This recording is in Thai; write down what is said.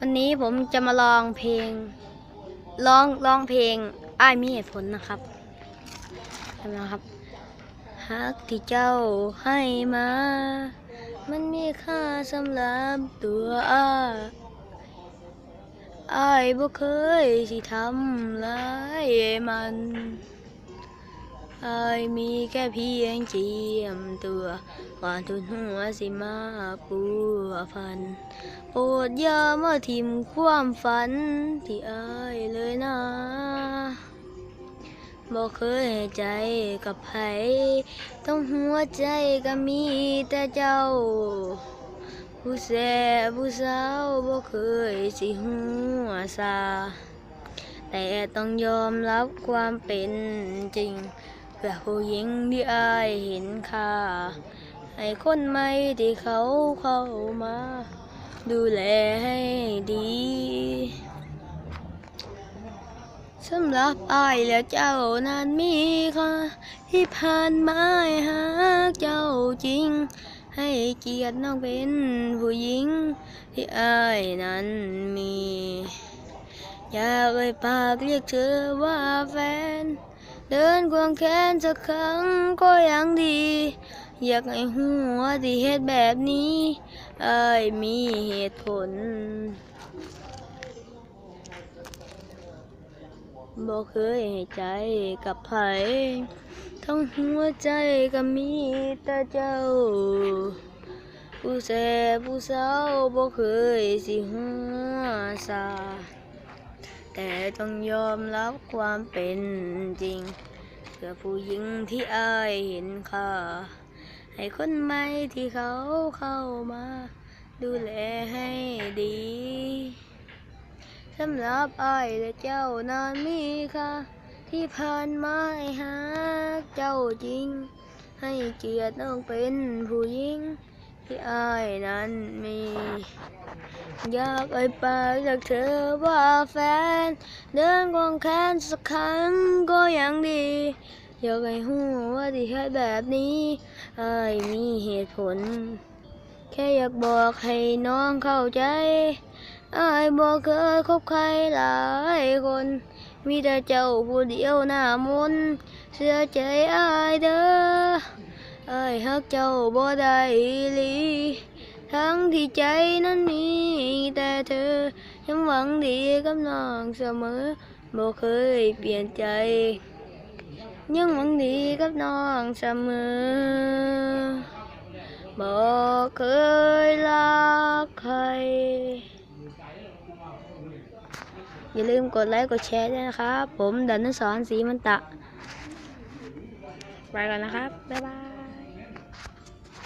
วันนี้ผมจะมาลองเพลงร้องร้องเพลงอ้ายมีเหตุผลนะครับทำนะครับฮักที่เจ้าให้มา มันมีค่าสำหรับตัวอ้าอ้ายบ่เคยสิทำร้ายมัน อายมีแค่เพียงเจียมตัวก่อนทุนหัวสิมาปัวพัน โปรดอย่ามาทิมความฝันที่อายเลยนะบอกเคยให้ใจกับไผต้องหัวใจก็มีแต่เจ้า ผู้แสบผู้สาวบอกเคยสิหัวซาแต่ต้องยอมรับความเป็นจริง เพื่อผู้หญิงที่อายเห็นค่าให้คนใหม่ที่เขาเข้ามา ดูแลให้ดีสำหรับอายและเจ้านั้นมีค่าที่ผ่านมาหากเจ้าจริง ให้เกียรติน้องเป็นผู้หญิง ที่อายนั้นมี อยากเอ่ยปากเรียกเธอว่าแฟน เดินควงแขนสักครั้งก็ยังดี อยากให้หัวที่เหตุแบบนี้อายมีเหตุผลบอกเคยให้ใจกับไผทั้งหัวใจก็มีแต่เจ้า ผู้แสบผู้สาบอกเคยสิหัวซา แต่ต้องยอมรับความเป็นจริงเพื่อผู้หญิงที่อายเห็นค่าให้คนใหม่ที่เขาเข้ามา ดูแลให้ดีสำหรับอายและเจ้านานมีค่าที่ผ่านมาหาเจ้าจริง ให้เกียรติน้องเป็นผู้หญิง อายนั้นมีอยากเอ่ยปากจากเธอว่าแฟน เดินควงแขนสักครั้งก็ยังดี อยากให้หูว่าที่แค่แบบนี้อายมีเหตุผล แค่อยากบอกให้น้องเข้าใจอายบอกเคยคบใครหลายคน มีแต่เจ้าผู้เดียวหน้ามนเสียใจอายเด้อ อายฮักเจ้าบ่ได้อีหลี ทั้งที่ใจนั้นมีแต่เธอ ยังหวังดีกับน้องเสมอบ่เคยเปลี่ยนใจ ยังหวังดีกับน้องเสมอบ่เคยรักใคร อย่าลืมกดไลค์กดแชร์ด้วยนะครับ ผมดันนสอนสีมันตะ ไปก่อนนะครับ บ๊ายบาย